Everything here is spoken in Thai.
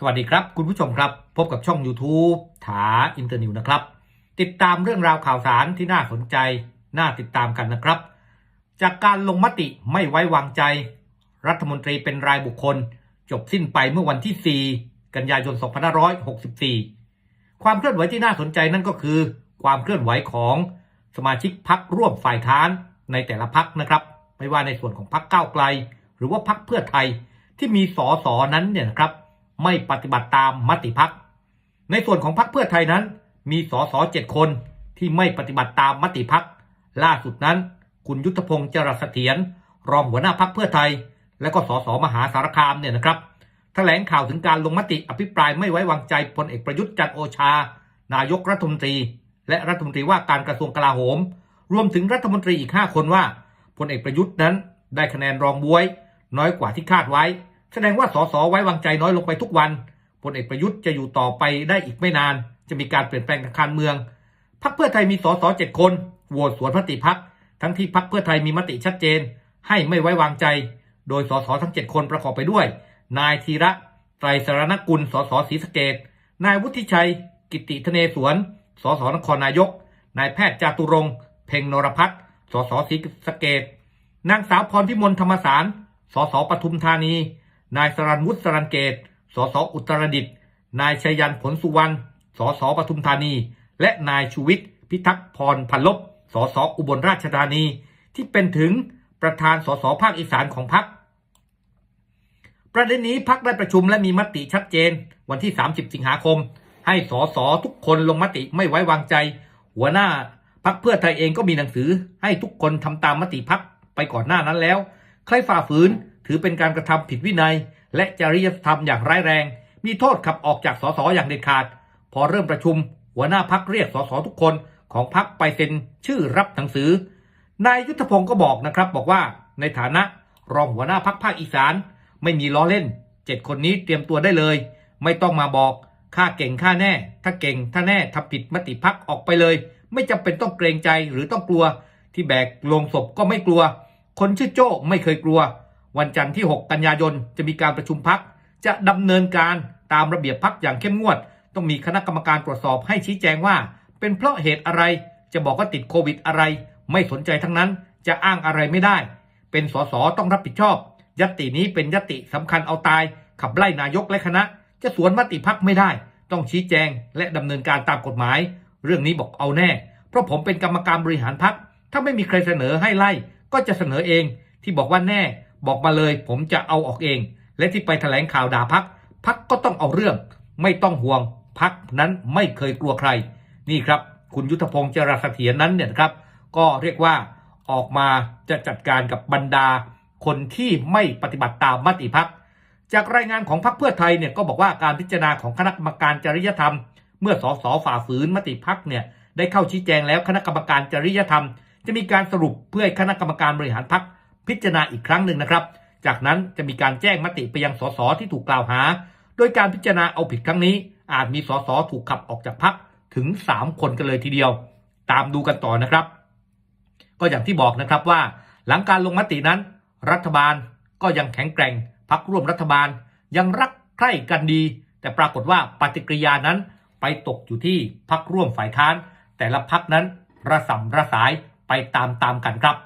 สวัสดีครับ คุณผู้ชมครับ พบกับช่อง YouTube ถาอินเตอร์นิวนะครับ ติดตามเรื่องราวข่าวสารที่น่าสนใจ น่าติดตามกันนะครับ จากการลงมติไม่ไว้วางใจ รัฐมนตรีเป็นรายบุคคล จบสิ้นไปเมื่อวันที่ 4 กันยายน 2564 ความเคลื่อนไหวที่น่าสนใจนั่นก็คือ ความเคลื่อนไหวของสมาชิกพักร่วมฝ่ายค้านในแต่ละพักนะครับ ไม่ว่าในส่วนของพักก้าวไกล หรือว่าพักเพื่อไทยที่มีสอสอนั้นเนี่ยนะครับ ไม่ปฏิบัติตามมติพัก ในส่วนของพักเพื่อไทยนั้น มีสสเจ็ดคนที่ไม่ปฏิบัติตามมติพัก ล่าสุดนั้น คุณยุทธพงศ์จรัสเสถียรรองหัวหน้าพักเพื่อไทย และก็สสมหาสารคามเนี่ยนะครับแถลงข่าวถึงการลงมติอภิปรายไม่ไว้วางใจพลเอกประยุทธ์จันโอชา นายกรัฐมนตรี และรัฐมนตรีว่าการกระทรวงกลาโหม รวมถึงรัฐมนตรีอีก 5 คนว่าพลเอกประยุทธ์นั้น ได้คะแนนรองบวย น้อยกว่าที่คาดไว้ แสดงว่าสสไว้วางใจน้อยลงไปทุกวันพลเอกประยุทธ์จะอยู่ต่อไปได้อีกไม่นาน จะมีการเปลี่ยนแปลงทางการเมืองพรรคเพื่อไทยมีสสเจ็ดคนโหวตสวนมติพักทั้งที่พรรคเพื่อไทยมีมติชัดเจน ให้ไม่ไว้วางใจ โดยสสทั้งเจ็ดคนประกอบไปด้วย นายธีระไตรสารณกุลสสศรีสะเกดนายวุฒิชัย กิติธเนศวรสสนครนายก นายแพทย์จาตุรงเพ่งนรพัฒน์สสศรีสะเกดนางสาวพรพิมลธรรมสารสสปทุมธานี นายสรันวุฒิสรันเกต สสอุตรดิตถ์ นายชัยยันผลสุวรรณ สสปทุมธานี และนายชูวิทย์พิทักษ์พรพันลบ สสอุบลราชธานี ที่เป็นถึงประธานสสภาคอีสานของพรรค ประเด็นนี้พักได้ประชุมและมีมติชัดเจน วันที่ 30 สิงหาคม ให้สสทุกคนลงมติไม่ไว้วางใจ หัวหน้าพักเพื่อไทยเองก็มีหนังสือให้ทุกคนทำตามมติพักไปก่อนหน้านั้นแล้ว ใครฝ่าฝืน ถือเป็นการกระทำผิดวินัย และจริยธรรมอย่างร้ายแรง มีโทษขับออกจากสสอย่างเด็ดขาด พอเริ่มประชุม หัวหน้าพักเรียกสสทุกคนของพักไปเซ็นชื่อรับหนังสือนายยุทธพงศ์ก็บอกนะครับบอกว่าในฐานะรองหัวหน้าพักภาคอีสาน ไม่มีล้อเล่นเจ็ดคนนี้เตรียมตัวได้เลย ไม่ต้องมาบอกข้าเก่งข้าแน่ ถ้าเก่งถ้าแน่ทำผิดมติพักออกไปเลย ไม่จำเป็นต้องเกรงใจหรือต้องกลัว ที่แบกลงศพก็ไม่กลัว คนชื่อโจ้ไม่เคยกลัว วันจันทร์ที่ 6 กันยายนจะมีการประชุมพักจะดำเนินการตามระเบียบพักอย่างเข้มงวด ต้องมีคณะกรรมการตรวจสอบให้ชี้แจงว่า เป็นเพราะเหตุอะไรจะบอกว่าติดโควิดอะไร ไม่สนใจทั้งนั้นจะอ้างอะไรไม่ได้ เป็นสสต้องรับผิดชอบ ยัตตินี้เป็นยัตติสำคัญเอาตาย ขับไล่นายกและคณะ จะสวนมติพักไม่ได้ ต้องชี้แจงและดำเนินการตามกฎหมาย เรื่องนี้บอกเอาแน่ เพราะผมเป็นกรรมการบริหารพักถ้าไม่มีใครเสนอให้ไล่ก็จะเสนอเอง ที่บอกว่าแน่ บอกมาเลยผมจะเอาออกเอง และที่ไปแถลงข่าวด่าพักพักก็ต้องเอาเรื่อง ไม่ต้องห่วงพักนั้นไม่เคยกลัวใคร นี่ครับ คุณยุทธพงศ์เจรัสเสถียรนั้นเนี่ยครับ ก็เรียกว่าออกมาจะจัดการกับบรรดา คนที่ไม่ปฏิบัติตามมติพักจากรายงานของพรรคเพื่อไทยเนี่ยก็บอกว่าการพิจารณาของคณะกรรมการจริยธรรม เมื่อสสฝ่าฝืนมติพักเนี่ยได้เข้าชี้แจงแล้วคณะกรรมการจริยธรรม จะมีการสรุปเพื่อให้คณะกรรมการบริหารพัก พิจารณาอีกครั้งหนึ่งนะครับ จากนั้นจะมีการแจ้งมติไปยังสสที่ถูกกล่าวหา โดยการพิจารณาเอาผิดครั้งนี้ อาจมีสสถูกขับออกจากพักถึง 3 คนกันเลยทีเดียว ตามดูกันต่อนะครับ ก็อย่างที่บอกนะครับว่า หลังการลงมตินั้น รัฐบาลก็ยังแข็งแกร่งพักร่วมรัฐบาลยังรักใคร่กันดี แต่ปรากฏว่าปฏิกิริยานั้นไปตกอยู่ที่พักร่วมฝ่ายค้าน แต่ละพักนั้นระสำระสายไปตามๆกันครับ